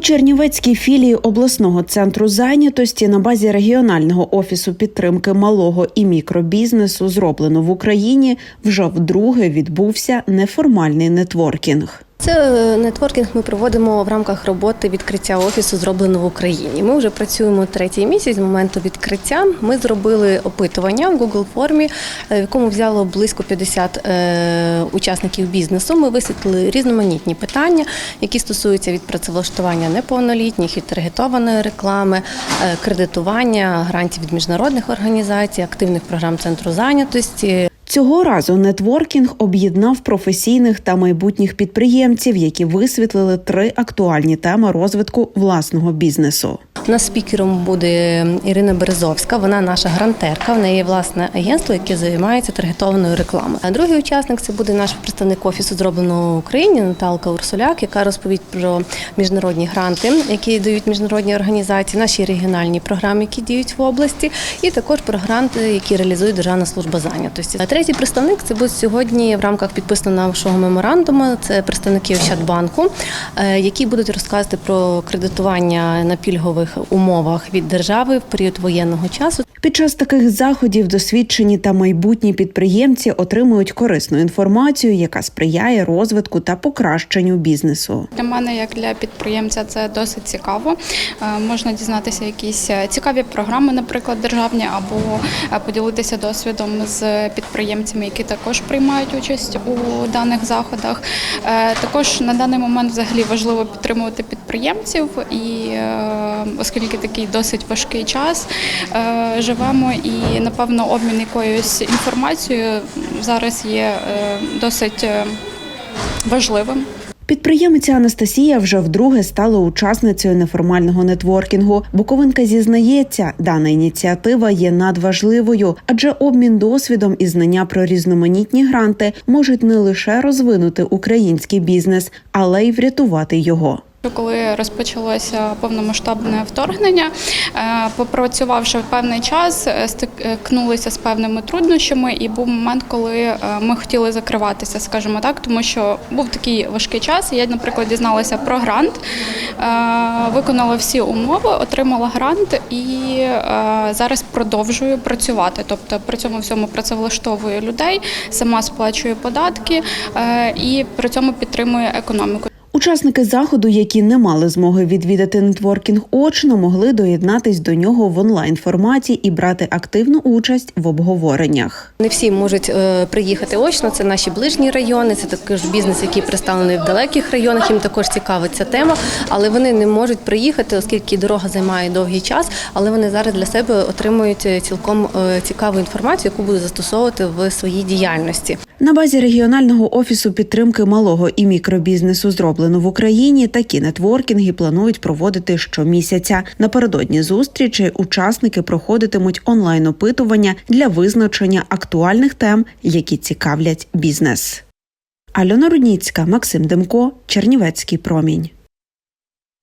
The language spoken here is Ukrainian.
Чернівецькій філії обласного центру зайнятості на базі регіонального офісу підтримки малого і мікробізнесу, зроблено в Україні, вже вдруге відбувся неформальний нетворкінг. Це е, нетворкінг ми проводимо в рамках роботи відкриття офісу зроблено в Україні. Ми вже працюємо третій місяць з моменту відкриття. Ми зробили опитування в Google формі, е, в якому взяло близько 50 е, учасників бізнесу. Ми висвітлили різноманітні питання, які стосуються від працевлаштування неповнолітніх, від таргетованої реклами, кредитування, грантів від міжнародних організацій, активних програм центру зайнятості. Цього разу нетворкінг об'єднав професійних та майбутніх підприємців, які висвітлили три актуальні теми розвитку власного бізнесу. У нас спікером буде Ірина Березовська. Вона наша грантерка. В неї є власне агентство, яке займається таргетованою рекламою. А другий учасник це буде наш представник офісу зроблено в Україні Наталка Урсуляк, яка розповість про міжнародні гранти, які дають міжнародні організації, наші регіональні програми, які діють в області, і також про гранти, які реалізує Державна служба зайнятості. А третій представник це буде сьогодні в рамках підписаного нашого меморандуму. Це представники Ощадбанку, е, які будуть розказувати про кредитування на пільгових умовах від держави в період воєнного часу. Під час таких заходів досвідчені та майбутні підприємці отримують корисну інформацію, яка сприяє розвитку та покращенню бізнесу. Для мене, як для підприємця, це досить цікаво. Е, Можна дізнатися якісь е, цікаві програми, наприклад, державні, або е, поділитися досвідом з підприємцями, які також приймають участь у даних заходах. Також на даний момент взагалі важливо підтримувати підприємців, і оскільки такий досить важкий час е, живемо, і напевно обмін якоюсь інформацією зараз є е, досить е, важливим. Підприємиця Анастасія вже вдруге стала учасницею неформального нетворкінгу. Буковинка зізнається, дана ініціатива є надважливою, адже обмін досвідом і знання про різноманітні гранти можуть не лише розвинути український бізнес, але й врятувати його. Коли розпочалося повномасштабне вторгнення, е, попрацювавши певний час, е, стикнулися з певними труднощами, і був момент, коли е, ми хотіли закриватися, скажімо так, тому що був такий важкий час. Я, наприклад, дізналася про грант, виконала всі умови, отримала грант і зараз продовжую працювати. Тобто при цьому всьому працевлаштовую людей, сама сплачую податки і при цьому підтримую економіку. Учасники заходу, які не мали змоги відвідати нетворкінг очно, могли доєднатись до нього в онлайн форматі і брати активну участь в обговореннях. Не всі можуть е, приїхати очно. Це наші ближні райони. Це також бізнес, який представлений в далеких районах. Їм також цікавить ця тема, але вони не можуть приїхати, оскільки дорога займає довгий час. Але вони зараз для себе отримують е, цілком е, цікаву інформацію, яку будуть застосовувати в своїй діяльності. На базі регіонального офісу підтримки малого і мікробізнесу зроблено в Україні. Такі нетворкінги планують проводити щомісяця. Напередодні зустрічі учасники проходитимуть онлайн опитування для визначення актуальних тем, які цікавлять бізнес. Альона Рудніцька, Максим Демко, Чернівецький промінь.